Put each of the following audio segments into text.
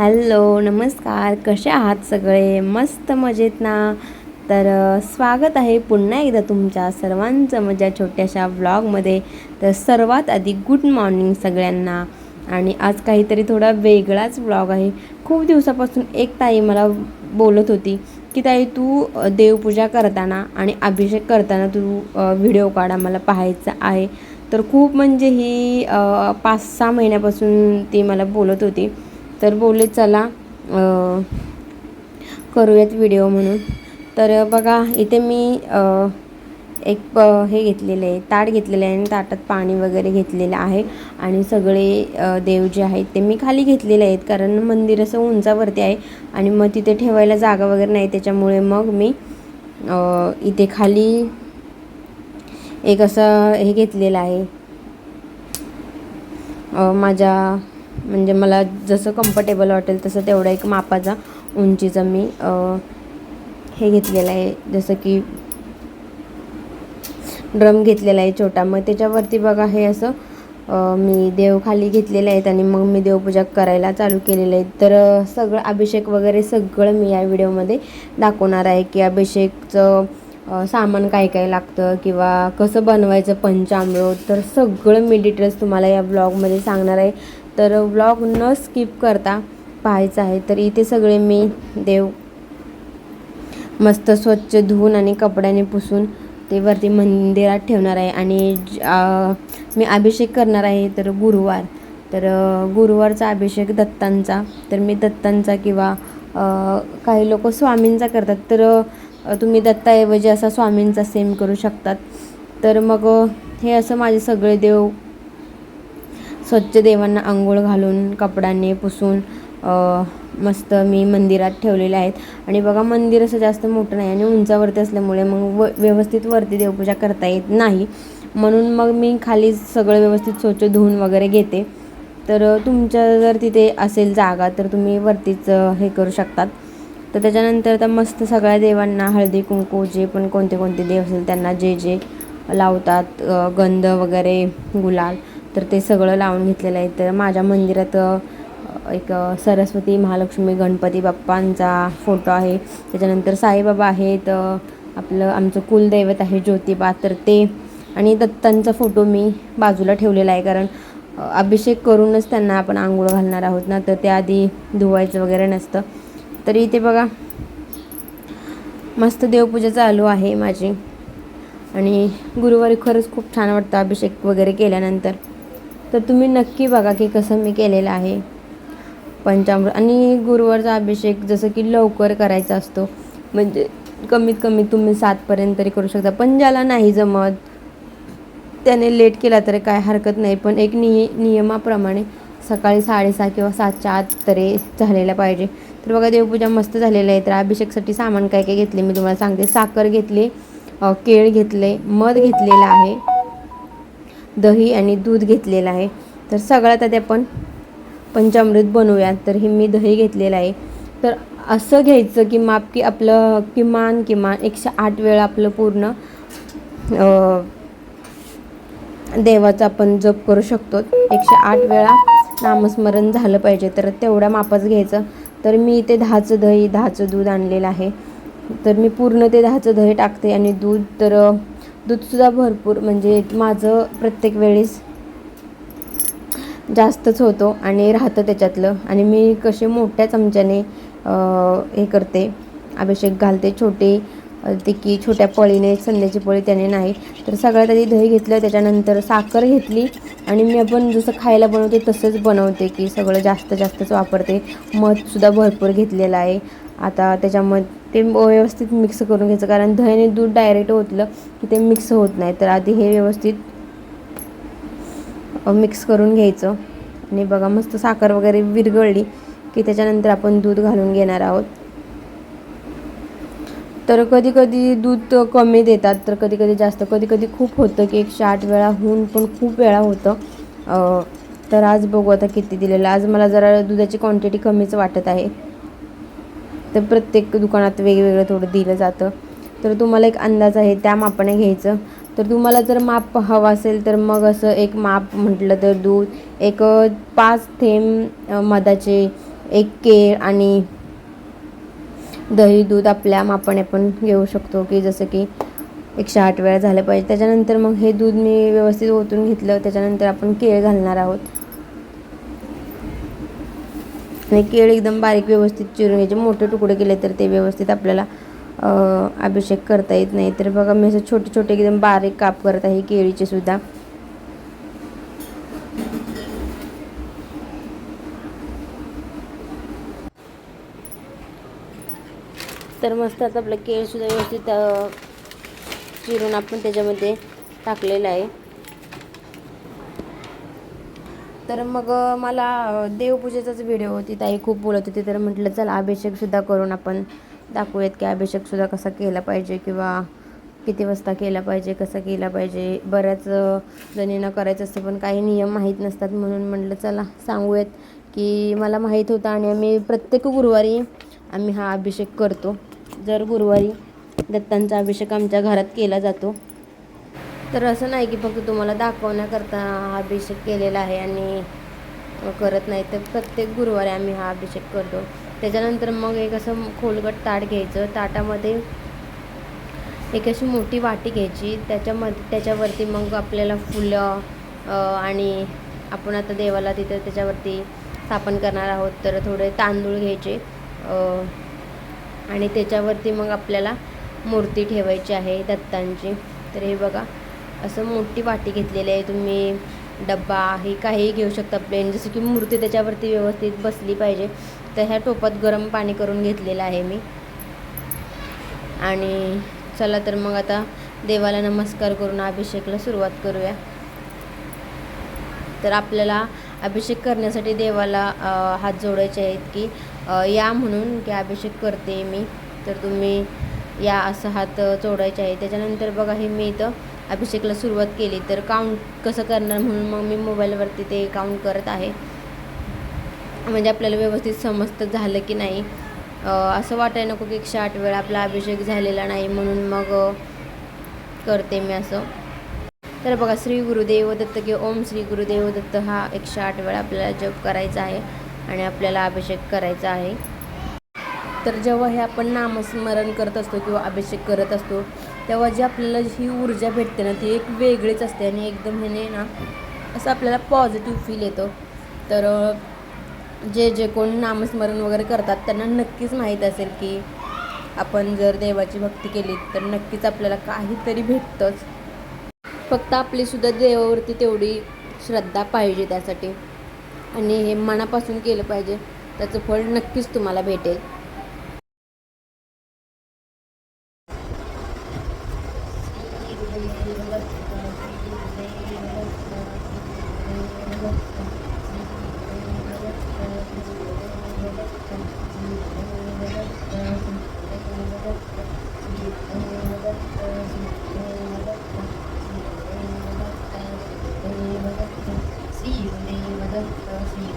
Hello नमस्कार. कसे आहात सगळे? मस्त मजेत ना? तर स्वागत आहे पुन्हा एकदा तुमच्या सर्वांचं माझ्या छोट्याशा व्लॉगमध्ये तर सर्वात आधी गुड मॉर्निंग सगळ्यांना. आणि आज काहीतरी थोडा वेगळाच व्लॉग आहे. खूप दिवसापासून एक ताई मला बोलत होती की ताई तू देवपूजा करताना आणि अभिषेक करताना तू व्हिडिओ काढा. मला पाहायचा आहे. तर खूप म्हणजे ही पाच सहा महिन्यापासून ती मला बोलत होती. तर बोलले चला करूयात व्हिडिओ म्हणून. तर बघा इथे मी एक प हे घेतलेले आहे ताट घेतलेलं आहे आणि ताटात पाणी वगैरे घेतलेलं आहे आणि सगळे देव जे आहेत ते मी खाली घेतलेले आहेत कारण मंदिर असं उंचावरती आहे आणि मग तिथे ठेवायला जागा वगैरे नाही. त्याच्यामुळे मग मी इथे खाली एक असं हे घेतलेलं आहे. माझ्या म्हणजे मला जसं कम्फर्टेबल वाटेल तसं तेवढा एक मापाचा उंचीचा मी हे घेतलेलं आहे. जसं की ड्रम घेतलेला आहे छोटा. मग त्याच्यावरती बघा हे असं मी देव खाली घेतलेले आहेत आणि मग मी देवपूजा करायला चालू केलेलं आहे. तर सगळं अभिषेक वगैरे सगळं मी या व्हिडिओमध्ये दाखवणार आहे की अभिषेकचं सामान काय काय लागतं किंवा कसं बनवायचं पंचामृत. तर सगळं मी डिटेल्स तुम्हाला या ब्लॉगमध्ये सांगणार आहे. तर व्लॉग न स्किप करता पाहायचं आहे. तर इथे सगळे मी देव मस्त स्वच्छ धुवून आणि कपड्याने पुसून ते वरती मंदिरात ठेवणार आहे. आणि ज- मी अभिषेक करणार आहे तर गुरुवार. तर गुरुवारचा अभिषेक दत्तांचा. तर मी दत्तांचा किंवा काही लोक स्वामींचा करतात. तर तुम्ही दत्ताऐवजी असा स्वामींचा सेम करू शकतात. तर मग हे असं माझे सगळे देव स्वच्छ देवांना आंघोळ घालून कपड्याने पुसून मस्त मी मंदिरात ठेवलेले आहेत. आणि बघा मंदिर असं जास्त मोठं नाही आणि उंचावरती असल्यामुळे मग व व्यवस्थित वरती देवपूजा करता येत नाही. म्हणून मग मी खाली सगळं व्यवस्थित स्वच्छ धुवून वगैरे घेते. तर तुमच्या जर तिथे असेल जागा तर तुम्ही वरतीच हे करू शकतात. तर त्याच्यानंतर तर मस्त सगळ्या देवांना हळदी कुंकू जे पण कोणते कोणते देव असेल त्यांना जे जे लावतात गंध वगैरे गुलाल. तर ते सगळं लावून घेतलेलं आहे. तर माझ्या मंदिरात एक सरस्वती महालक्ष्मी गणपती बाप्पांचा फोटो आहे. त्याच्यानंतर साईबाबा आहेत आपलं आमचं कुलदैवत आहे ज्योतिबा. तर ते आणि दत्तांचा फोटो मी बाजूला ठेवलेला आहे. कारण अभिषेक करूनच त्यांना आपण आंघोळ घालणार आहोत ना. तर त्याआधी धुवायचं वगैरे नसतं. तर इथे बघा मस्त देवपूजा चालू आहे माझी. आणि गुरुवारी खरंच खूप छान वाटतं अभिषेक वगैरे केल्यानंतर. तर तुम्ही नक्की बघा की कसं मी केलेलं आहे. पंचामृत आणि गुरुवारचा अभिषेक जसं की लवकर करायचा असतो. म्हणजे कमीत कमी तुम्ही सातपर्यंत तरी करू शकता. पण ज्याला नाही जमत त्याने लेट केला तरी काय हरकत नाही. पण एक निय नियमाप्रमाणे सकाळी साडेसहा किंवा सातच्या आत तरी झालेला पाहिजे. तर बघा देवपूजा मस्त झालेलं आहे. तर अभिषेकसाठी सामान काय काय घेतले? मी तुम्हाला सांगते. साखर घेतली केळ घेतले मध घेतलेलं आहे. दही आणि दूध घेतलेलं आहे. तर सगळ्यात आधी आपण पंचामृत बनवूया तर हे मी दही घेतलेलं आहे. तर असं घ्यायचं की माप की आपलं किमान किमान एकशे आठ वेळा आपलं पूर्ण देवाचा देवाचं आपण जप करू शकतो. एकशे आठ वेळा नामस्मरण झालं पाहिजे. तर तेवढ्या मापच घ्यायचं. तर मी इथे दहाचं दही दहाचं दूध आणलेलं आहे. तर मी पूर्ण ते दहाचं दही टाकते आणि दूध तर दूधसुद्धा भरपूर म्हणजे माझं प्रत्येक वेळेस जास्तच होतो आणि राहतं त्याच्यातलं. आणि मी कसे मोठ्या चमच्याने हे करते अभिषेक घालते छोटे ते की छोट्या पळीने संध्याची पळी त्याने नाही. तर सगळ्यात आधी दही घेतलं त्याच्यानंतर साखर घेतली आणि मी आपण जसं खायला बनवते तसंच बनवते की सगळं जास्त जास्तच वापरते. मधसुद्धा भरपूर घेतलेलं आहे. आता त्याच्यामध्ये ते व्यवस्थित मिक्स करून घ्यायचं. कारण दह्याने दूध डायरेक्ट ओतलं की ते मिक्स होत नाही. तर आधी हे व्यवस्थित मिक्स करून घ्यायचं. आणि बघा मस्त साखर वगैरे विरघळली की त्याच्यानंतर आपण दूध घालून घेणार आहोत. तर कधी कधी दूध कमी देतात. तर कधी कधी जास्त कधी कधी खूप होतं की एकशे आठ वेळा होऊन पण खूप वेळा होतं. तर आज बघू आता किती दिलेलं. आज मला जरा दुधाची क्वांटिटी कमीच वाटत आहे. तर प्रत्येक दुकानात वेगवेगळं थोडं दिलं जातं. तर तुम्हाला एक अंदाज आहे त्या मापाने घ्यायचं. तर तुम्हाला जर माप हवं असेल तर मग असं एक माप म्हटलं तर दूध एक पाच थेंब मधाचे एक केळ आणि दही दूध आपल्या मापाने पण घेऊ शकतो. की जसं की एकशे आठ वेळा झालं पाहिजे. त्याच्यानंतर मग हे दूध मी व्यवस्थित ओतून घेतलं. त्याच्यानंतर आपण केळ घालणार आहोत. आणि केळ एकदम बारीक व्यवस्थित चिरून याचे मोठे तुकडे केले तर ते व्यवस्थित आपल्याला अभिषेक करता येत नाही. तर बघा मी असं छोटे छोटे एकदम बारीक काप करत आहे केळीचे सुद्धा. तर मस्त आता आपलं केळ सुद्धा व्यवस्थित चिरून आपण त्याच्यामध्ये टाकलेलं आहे. तर मग मला देवपूजेचाच व्हिडिओ होती ताई खूप बोलत होती. तर म्हटलं चला अभिषेकसुद्धा करून आपण दाखवूयात की अभिषेकसुद्धा कसा केला पाहिजे किंवा किती वाजता केला पाहिजे कसा केला पाहिजे. बऱ्याच जणींना करायचं असतं पण काही नियम माहीत नसतात म्हणून म्हटलं चला सांगूयात की मला माहीत होतं आणि आम्ही प्रत्येक गुरुवारी आम्ही हा अभिषेक करतो. जर गुरुवारी दत्तांचा अभिषेक आमच्या घरात केला जातो तर असं नाही की फक्त तुम्हाला दाखवण्याकरता हा अभिषेक केलेला आहे आणि करत नाही तर प्रत्येक गुरुवारी आम्ही हा अभिषेक करतो. त्याच्यानंतर मग एक असं खोलगट ताट घ्यायचं. ताटामध्ये एक अशी मोठी वाटी घ्यायची. त्याच्यामध्ये त्याच्यावरती मग आपल्याला फुलं आणि आपण आता देवाला तिथं त्याच्यावरती स्थापन करणार आहोत तर थोडे तांदूळ घ्यायचे आणि त्याच्यावरती मग आपल्याला मूर्ती ठेवायची आहे दत्तांची. तर हे बघा. असं मोठी वाटी घेतलेली आहे. तुम्ही डब्बा हे काहीही घेऊ शकता प्लेन जसं की मूर्ती त्याच्यावरती व्यवस्थित बसली पाहिजे. तर ह्या टोपात गरम पाणी करून घेतलेलं आहे मी. आणि चला तर मग आता देवाला नमस्कार करून अभिषेकला सुरुवात करूया. तर आपल्याला अभिषेक करण्यासाठी देवाला हात जोडायचे आहेत की या म्हणून की अभिषेक करते मी. तर तुम्ही या असं हात जोडायचे आहे. त्याच्यानंतर बघा हे मी इथं अभिषेकला सुरुवात केली तर काउंट कसं करणार म्हणून मग मी मोबाईलवरती ते काउंट करत आहे. म्हणजे आपल्याला व्यवस्थित समजतं झालं की नाही. असं वाटायला नको की एकशे आठ वेळा आपला अभिषेक झालेला नाही म्हणून मग करते मी असं. तर बघा श्री गुरुदेव दत्त किंवा ओम श्री गुरुदेव दत्त हा एकशे आठ वेळा आपल्याला जप करायचा आहे आणि आपल्याला अभिषेक करायचा आहे. तर जेव्हा हे आपण नामस्मरण करत असतो किंवा अभिषेक करत असतो तेव्हा जी आपल्याला ही ऊर्जा भेटते ना ती एक वेगळीच असते आणि एकदम ह्याने ना असं आपल्याला पॉझिटिव्ह फील येतो. तर जे जे कोण नामस्मरण वगैरे करतात त्यांना नक्कीच माहीत असेल की आपण जर देवाची भक्ती केली तर नक्कीच आपल्याला काहीतरी भेटतंच. फक्त आपलीसुद्धा देवावरती तेवढी श्रद्धा पाहिजे त्यासाठी. आणि हे मनापासून केलं पाहिजे त्याचं फळ नक्कीच तुम्हाला भेटेल.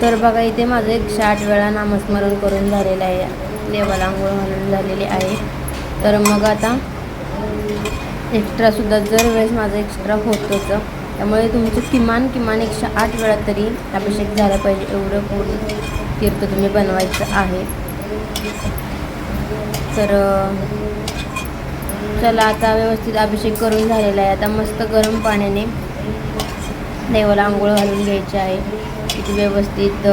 तर बघा इथे माझं एकशे आठ वेळा नामस्मरण करून झालेलं आहे. देवाला आंघोळ घालून झालेली आहे. तर मग आता एक्स्ट्रासुद्धा जर वेळेस माझं एक्स्ट्रा होत होतं त्यामुळे तुमचं किमान किमान एकशे आठ वेळा तरी अभिषेक झाला पाहिजे. एवढं पूर्ण तीर्थ तुम्ही बनवायचं आहे. तर चला आता व्यवस्थित अभिषेक करून झालेला आहे. आता मस्त गरम पाण्याने देवाला आंघोळ घालून घ्यायची आहे. तिथे व्यवस्थित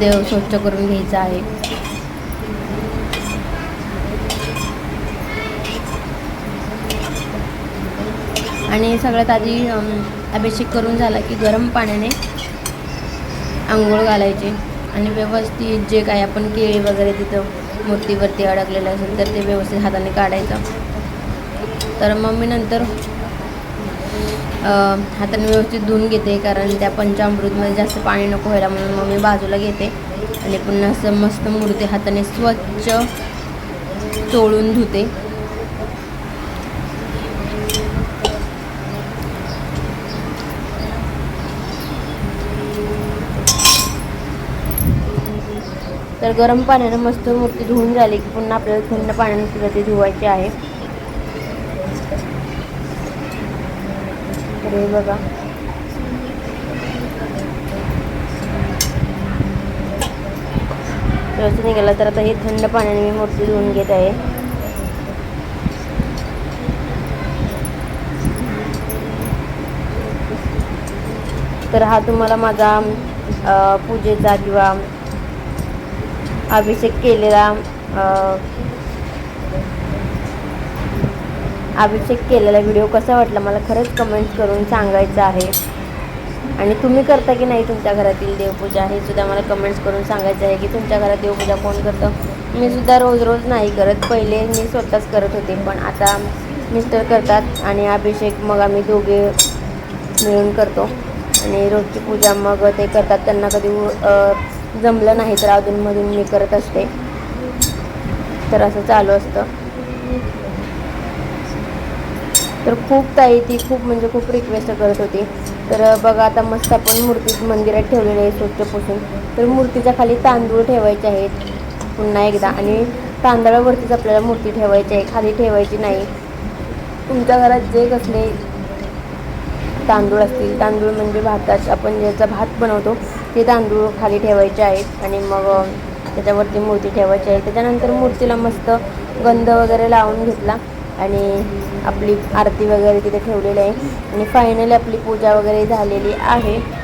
देव स्वच्छ करून घ्यायचा आहे. आणि सगळ्यात आधी अभिषेक करून झाला की गरम पाण्याने आंघोळ घालायचे. आणि व्यवस्थित जे काय आपण केळी वगैरे तिथं मूर्तीवरती अडकलेलं असेल तर ते व्यवस्थित हाताने काढायचं. तर मग मी नंतर हाताने व्यवस्थित धुवून घेते कारण त्या पंचामृतमध्ये जास्त पाणी नको व्हायला म्हणून मग मी बाजूला घेते. आणि पुन्हा असं मस्त मूर्ती हाताने स्वच्छ चोळून धुते. तर गरम पाण्यानं मस्त मूर्ती धुवून झाली की पुन्हा आपल्याला थंड पाण्याने सुद्धा ती धुवायची आहे. तर बघा. व्यवस्थित निघाला तर आता हे थंड पाण्याने मी मूर्ती धुवून घेत आहे. तर हा तुम्हाला माझा पूजेचा किंवा अभिषेक केलेला अभिषेक केलेला व्हिडिओ कसा वाटला? मला खरंच कमेंट करून सांगायचं आहे. आणि तुम्ही करता की नाही तुमच्या घरातील देवपूजा हे सुद्धा मला कमेंट्स करून सांगायचं आहे की तुमच्या घरात देवपूजा कोण करतं? मी सुद्धा रोज रोज नाही करत. पहिले मी स्वतःच करत होते पण आता मिस्टर करतात आणि अभिषेक मग आम्ही दोघे मिळून करतो. आणि रोजची पूजा मग ते करतात. त्यांना कधी जमलं नाही तर अधूनमधून मी करत असते. तर असं चालू असतं. तर खूप ताई ती खूप म्हणजे खूप रिक्वेस्ट करत होती. तर बघा आता मस्त आपण मूर्ती मंदिरात ठेवलेली आहे स्वच्छ पुसून. तर मूर्तीच्या खाली तांदूळ ठेवायचे आहेत. पुन्हा एकदा. आणि तांदळावरतीच आपल्याला मूर्ती ठेवायची आहे. खाली ठेवायची नाही. तुमच्या घरात जे कसले तांदूळ असतील तांदूळ म्हणजे भाताच. आपण ज्याचा भात बनवतो ते तांदूळ खाली ठेवायचे आहेत. आणि मग त्याच्यावरती मूर्ती ठेवायची आहे. त्याच्यानंतर मूर्तीला मस्त गंध वगैरे लावून घेतला. आणि आपली आरती वगैरे तिथे ठेवलेली आहे. आणि फायनली आपली पूजा वगैरे झालेली आहे.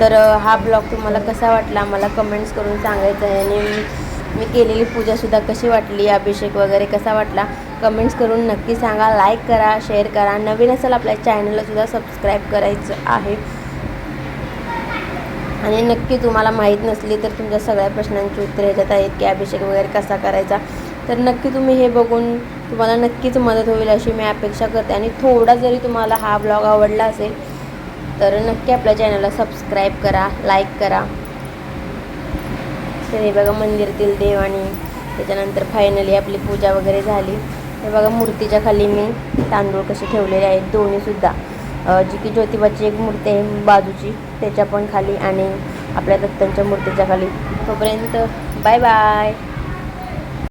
तर हा ब्लॉग तुम्हाला कसा वाटला? मला कमेंट्स करून सांगायचं आहे. आणि मी- मी केलेली पूजासुद्धा कशी वाटली? अभिषेक वगैरे कसा वाटला? कमेंट्स करून नक्की सांगा. लाईक करा शेअर करा. नवीन असेल आपल्या चॅनललासुद्धा सबस्क्राईब करायचं आहे. आणि नक्की तुम्हाला माहीत नसली तर तुमच्या सगळ्या प्रश्नांची उत्तरे ह्याच्यात आहेत की अभिषेक वगैरे कसा करायचा? तर नक्की तुम्ही हे बघून तुम्हाला नक्कीच मदत होईल अशी मी अपेक्षा करते. आणि थोडा जरी तुम्हाला हा ब्लॉग आवडला असेल तर नक्की आपल्या चॅनलला सबस्क्राईब करा लाईक करा. तर हे बघा मंदिरातील देव आणि त्याच्यानंतर फायनली आपली पूजा वगैरे झाली. हे बघा मूर्तीच्या खाली मी तांदूळ कसे ठेवलेले आहेत दोन्हीसुद्धा जी की ज्योतिबाची एक मूर्ती आहे बाजूची त्याच्या पण खाली आणि आपल्या दत्तांच्या मूर्तीच्या खाली. तोपर्यंत बाय बाय